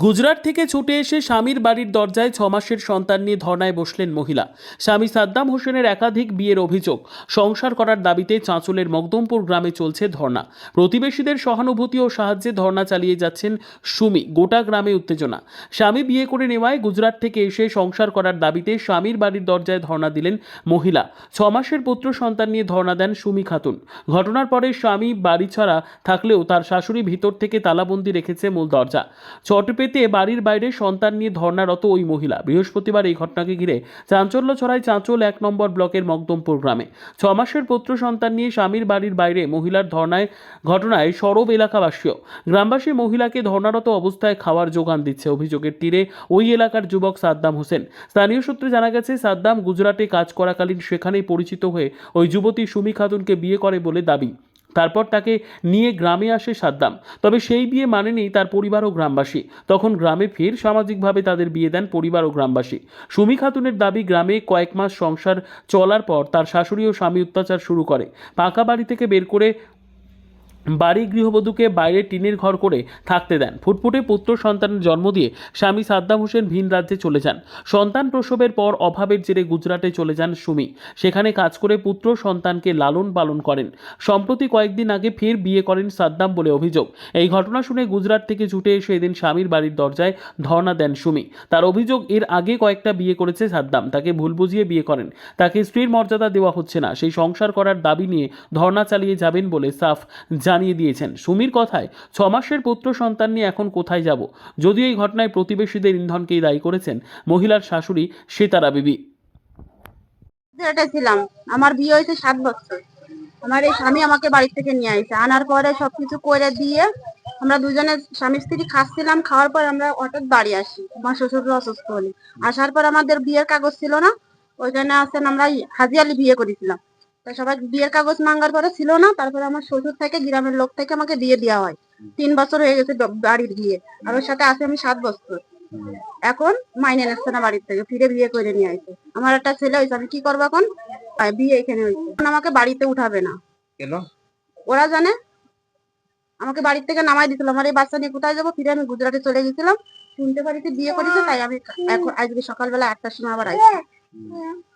গুজরাট থেকে ছুটে এসে স্বামীর বাড়ির দরজায় ছ মাসের সন্তান নিয়ে ধর্নায় বসলেন মহিলা। স্বামী সাদ্দাম হোসেনের একাধিক বিয়ের অভিযোগ। সংসার করার দাবিতে চাঁচলের মকদমপুর গ্রামে চলছে ধর্না। প্রতিবেশীদের সহানুভূতি ও সাহায্যে ধর্না চালিয়ে যাচ্ছেন সুমি, গোটা গ্রামে উত্তেজনা। স্বামী বিয়ে করে নেওয়ায় গুজরাট থেকে এসে সংসার করার দাবিতে স্বামীর বাড়ির দরজায় ধর্না দিলেন মহিলা। ছ মাসের পুত্র সন্তান নিয়ে ধর্না দেন সুমি খাতুন। ঘটনার পরে স্বামী বাড়ি ছাড়া থাকলেও তার শাশুড়ি ভিতর থেকে তালাবন্দি রেখেছে মূল দরজা। চট পেতে বাড়ির বাইরে সন্তান নিয়ে ধর্নারত ওই মহিলা। বৃহস্পতিবার এই ঘটনাকে ঘিরে চাঞ্চল্য ছড়ায় চাঁচল এক নম্বর ব্লকের মকদমপুর গ্রামে। ছ মাসের পুত্র সন্তান নিয়ে স্বামীর বাড়ির বাইরে মহিলার ধর্নায়, ঘটনায় সরব এলাকাবাসীও। গ্রামবাসী মহিলাকে ধর্নারত অবস্থায় খাওয়ার যোগান দিচ্ছে। অভিযোগের তীরে ওই এলাকার যুবক সাদ্দাম হোসেন। স্থানীয় সূত্রে জানা গেছে, সাদ্দাম গুজরাটে কাজ করাকালীন সেখানেই পরিচিত হয়ে ওই যুবতী সুমি খাতুনকে বিয়ে করে বলে দাবি। তারপর তাকে নিয়ে গ্রামে আসে সাদ্দাম। তবে সেই বিয়ে মানেনি তার পরিবার ও গ্রামবাসী। তখন গ্রামে ফের সামাজিকভাবে তাদের বিয়ে দেন পরিবার ও গ্রামবাসী। সুমি খাতুনের দাবি গ্রামে কয়েক মাস সংসার চলার পর তার শাশুড়ি ও স্বামী অত্যাচার শুরু করে। পাকা বাড়ি থেকে বের করে বাড়ি গৃহবধূকে বাইরে টিনের ঘর করে থাকতে দেন। ফুটফুটে পুত্র সন্তানের জন্ম দিয়ে স্বামী সাদ্দাম হোসেন ভিন রাজ্যে চলে যান। সন্তান প্রসবের পর অভাবের জেরে গুজরাটে চলে যান সুমি। সেখানে কাজ করে পুত্র সন্তানকে লালন পালন করেন। সম্প্রতি কয়েকদিন আগে ফের বিয়ে করেন সাদ্দাম বলে অভিযোগ। এই ঘটনা শুনে গুজরাট থেকে ছুটে এসে এদিন স্বামীর বাড়ির দরজায় ধর্ণা দেন সুমি। তার অভিযোগ, এর আগে কয়েকটা বিয়ে করেছে সাদ্দাম। তাকে ভুল বুঝিয়ে বিয়ে করেন। তাকে স্ত্রীর মর্যাদা দেওয়া হচ্ছে না। সেই সংসার করার দাবি নিয়ে ধর্ণা চালিয়ে যাবেন বলে সাফ জানিয়ে দিয়েছেন, সুমির কথায় ছ মাসের পুত্র সন্তান নিয়ে এখন কোথায় যাব? যদিও এই ঘটনায় প্রতিবেশীদের ইন্ধনকেই দায়ী করেছেন, মহিলার শাশুড়ি সেতারা বিবি। ছিলাম? আমার বিয়ে হয়েছে সাত বছর। আমার এই স্বামী আমাকে বাড়ি থেকে নিয়ে আসে আনার পরে সবকিছু করে দিয়ে আমরা দুজনে স্বামী স্ত্রী খাচ্ছিলাম, খাওয়ার পর আমরা হঠাৎ বাড়ি আসি। আমার শ্বশুর অসুস্থ হলি। আসার পর আমাদের বিয়ের কাগজ ছিল না ওইখানে আসেন আমরা হাজি আলি বিয়ে করেছিলাম। তা সবাই বিয়ের কাগজ মাঙ্গার পরে ছিল না তারপরে আমার শ্বশুর থেকে গ্রামের লোক থেকে আমাকে বিয়ে দেওয়া হয়। তিন বছর হয়ে গেছে বাড়ির বিয়ে আর ওর সাথে আছে আমি সাত বছর। এখন মাইনে নিচ্ছে না বাড়ির থেকে ফিরে বিয়ে করে নিয়ে আসে। আমার একটা ছেলে হয়েছে আমি কি করব এখন? আর বিয়ে এখানে হয়েছে। আমাকে বাড়িতে উঠাবে না। কেন? ওরা জানে? আমাকে বাড়ির থেকে নামাই দিছিল আমার এই বাচ্চা নিয়ে কোথায় যাব? ফিরে আমি গুজরাটে চলে গেছিলাম। শুনতে পারিতে বিয়ে করেছে তাই আমি এখন আজকে সকালবেলা আটটার সময় আবার আসছি। মা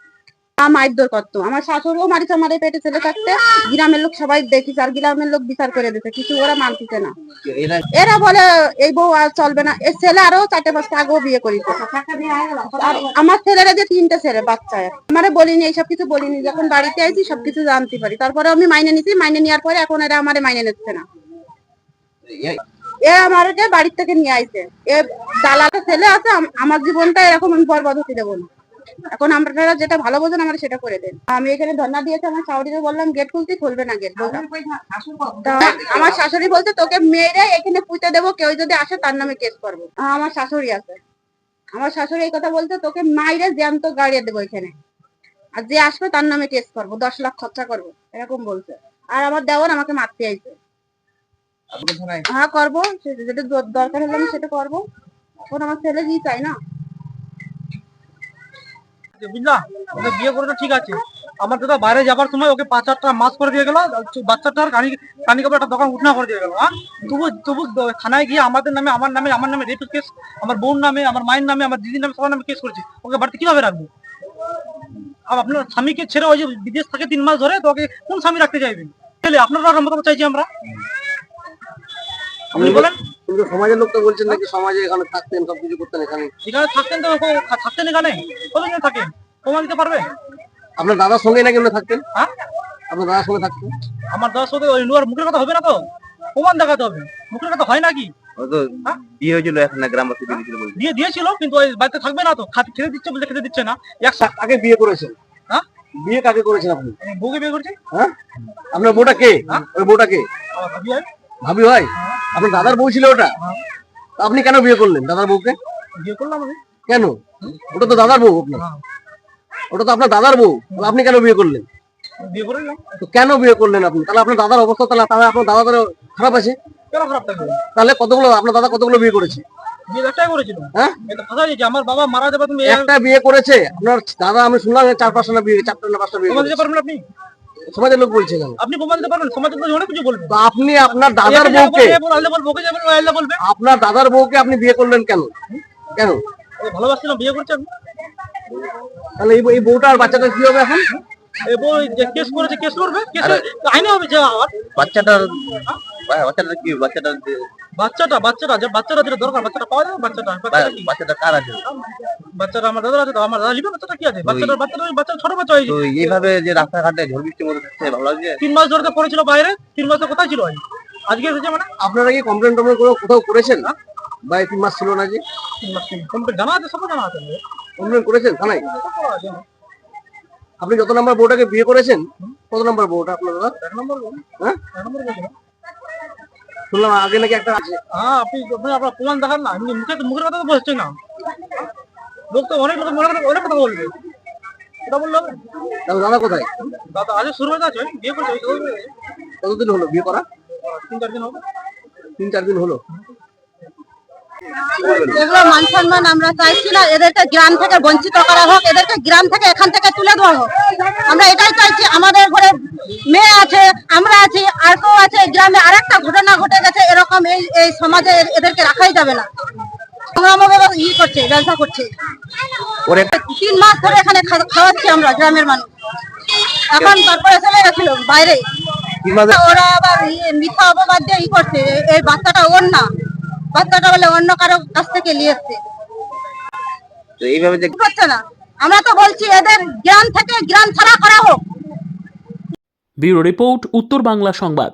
করতো আমার শাশুড়িও আমার পেটে ছেলে থাকতে। গ্রামের লোক সবাই দেখিছে, আর গ্রামের লোক বিচার করে দিতে কিছু ওরা না। এরা বলে, এই বউ আর চলবে না। ছেলে আরও চারটে আগেও বিয়ে করেছে। আর আমার ছেলেরা যে ছেলে, বাচ্চা আমারে বলিনি কিছু বলিনি। যখন বাড়িতে আইছি সবকিছু জানতে পারি। তারপরে আমি মাইনে নিছি। মাইনে নেওয়ার পরে এখন এরা আমার মাইনে নিচ্ছে না। এ- আমাকে বাড়ির থেকে নিয়ে আইছে। এ দালালের ছেলে আছে আমার জীবনটা এরকম আমি বরবাদ হতে দেবো না। এখন আপনারা যেটা ভালো বোঝেন আমার সেটা করে দেন। আমি এখানে ধর্ণা দিয়েছি আমার শাশুড়িকে বললাম গেট খুলতে খুলবে না গেট আমার শাশুড়ি বলছে তোকে মেয়েরা এখানে পুঁতে দেবো কেউ যদি আসে তার নামে কেস করব। আমার শাশুড়ি আছে। আমার শাশুড়ি এই কথা বলছে তোকে মাইরে জ্যান্ত গাড়িয়ে দেবো এখানে। আর যে আসবে তার নামে কেস করব দশ লাখ খরচা করব। এরকম বলছে। আর আমার দেওয়ার আমাকে মারতে আইছে। হ্যাঁ করব। যেটা দরকার হলে আমি সেটা করব। এখন আমার ছেলে কি চাই না? আমার হ্যাঁ? থানায় গিয়ে আমাদের নামে, আমার নামে আমার নামে কেস আমার বোন নামে, আমার মায়ের নামে, আমার দিদির নামে, সবার নামে কেস করেছে। ওকে বাড়িতে কীভাবে রাখব? আর আপনার স্বামীকে ছেড়ে ওই যে বিদেশ থাকে তিন মাস ধরে, তো ওকে কোন স্বামী রাখতে চাইবেন আপনারা চাইছি আমরা। আপনি বলেন। কিন্তু সমাজের লোক তো বলছেন নাকি সমাজে এখানে থাকতেন সবকিছু করতেন এখানে? এখানে থাকতেন তো থাকতেন এখানে? কতদিন থাকেন? প্রমাণ দিতে পারবে? আপনার দাদার সঙ্গে নাকি উনি থাকতেন? হ্যাঁ? আপনার দাদার সঙ্গে থাকতেন? আমার দাদার সাথে ওই নোয়ার মুখের কথা হবে না তো? প্রমাণ দেখাতে হবে। মুখের কথা হয় নাকি? হয়তো বিয়ে হয়েছিল এখন গ্রামবাসী দিয়েছিল বলছে। দিয়ে দিয়েছিল কিন্তু ওই বাড়িতে থাকবে না তো। খাতে খেতে দিচ্ছে বলে খেতে দিচ্ছে না। একসাথে কাকে বিয়ে করেছেন? হ্যাঁ? বিয়ে কাকে করেছেন আপনি? বউকে বিয়ে করছি। হ্যাঁ? আপনার বউটা কে? হ্যাঁ? ওই বউটা কে? আমার ভাবি হয় ভাবি ভাই? আপনার দাদার বউ ছিল ওটা? হ্যাঁ। আপনি কেন বিয়ে করলেন দাদার বউকে? বিয়ে করলাম আমি। কেন? ওটা তো দাদার বউ আপনার। হ্যাঁ। ওটা তো আপনার দাদার বউ। আপনি কেন বিয়ে করলেন? বিয়ে করে তো কেন বিয়ে করলেন আপনি? তাহলে আপনার দাদার অবস্থা তাহলে তাহলে আপনার দাদা খারাপ আছে? কেন খারাপ থাকবে? তাহলে কতগুলো আপনার দাদা কতগুলো বিয়ে করেছে? হ্যাঁ? আমার বাবা মারা যাবে তুমি একটা বিয়ে করেছে। আপনার দাদা আমি শুনলাম চার পাঁচটা বিয়ে চারটা না পাঁচটা বিয়ে আপনি? সমাজের লোক বলছে কেন? আপনি প্রমাণ দিতে পারবেন সমাজের লোক অনেক কিছু বলবে। আপনি আপনার দাদার বউকে বলবে, আপনার দাদার বউকে আপনি বিয়ে করলেন কেন? কেন? ও ভালোবাসছিলাম বিয়ে করছেন তাহলে এই এই বউটা আর বাচ্চাটা কি হবে এখন? এই বউ কেস করেছে কেস করবে কেস আইনে হবে যে আবার। বাচ্চাটার বাচ্চাটা কি বাচ্চাটা বাচ্চাটা বাচ্চাটা যে বাচ্চাটা যেটা দরকার বাচ্চাটা পাওয়া যাবে বাচ্চাটা। বাচ্চাটা কার আছে? বাচ্চাটা আমার দাদা আছে তো আমার দাদা লিবে বাচ্চাটা কি আছে? বাচ্চাটা বাচ্চাটা বাচ্চা ছোট বাচ্চা হয়েছে এইভাবে যে রাস্তাঘাটে ঝড় বৃষ্টির মধ্যে থাকতে ভালো লাগছে? তিন মাস ধরে তো পড়েছিল বাইরে তিন মাস কোথায় ছিল আজকে এসেছে মানে? আপনারা কি কমপ্লেন টমপ্লেন করে কোথাও করেছেন? না বা তিন মাস ছিল না যে। তিন মাস কমপ্লিট জানা আছে সব জানা আছে। কমপ্লেন করেছেন থানায়? আপনি যত নাম্বার বউটাকে বিয়ে করেছেন? কত নাম্বার বউটা আপনার দাদা? এক নম্বর হ্যাঁ? এক নম্বর। শুনলাম আগে নাকি একটা আছে হ্যাঁ আপনি আপনি আপনার প্রমাণ দেখান না মুখে মুখের কথা তো বলছে না। লোক তো অনেক লোক মনে অনেক কথা বলবে। এটা বলল? দাদা কোথায়? দাদা আজ শুরু হয়ে আছে বিয়ে করছে কতদিন হলো বিয়ে করা? তিন চার দিন হবে তিন চার দিন হলো। এগুলো মান সম্মান আমরা চাইছি না এদেরকে গ্রাম থেকে বঞ্চিত করা হোক এদেরকে গ্রাম থেকে এখান থেকে তুলে দেওয়া হোক। আমরা এটাই চাইছি আমাদের ঘরে মেয়ে আছে আমরা আছি আর কেউ আছে গ্রামে। আরেকটা ঘটনা ঘটে গেছে এরকম এই এই সমাজে এদেরকে রাখাই যাবে না। ই করছে ব্যবসা করছে। তিন মাস ধরে এখানে খাওয়াচ্ছি আমরা গ্রামের মানুষ। এখন তারপরে চলে গেছিল বাইরে। ওরা আবার ইয়ে মিথ্যা অপবাদ দিয়ে ই করছে এই বাচ্চাটা ওর না। বাচ্চাটা বলে অন্য কারও কাছ থেকে নিয়ে এসছে তো এইভাবে হচ্ছে না? আমরা তো বলছি এদের গ্রাম থেকে গ্রাম ছাড়া করা হোক। ব্যুরো রিপোর্ট উত্তর বাংলা সংবাদ।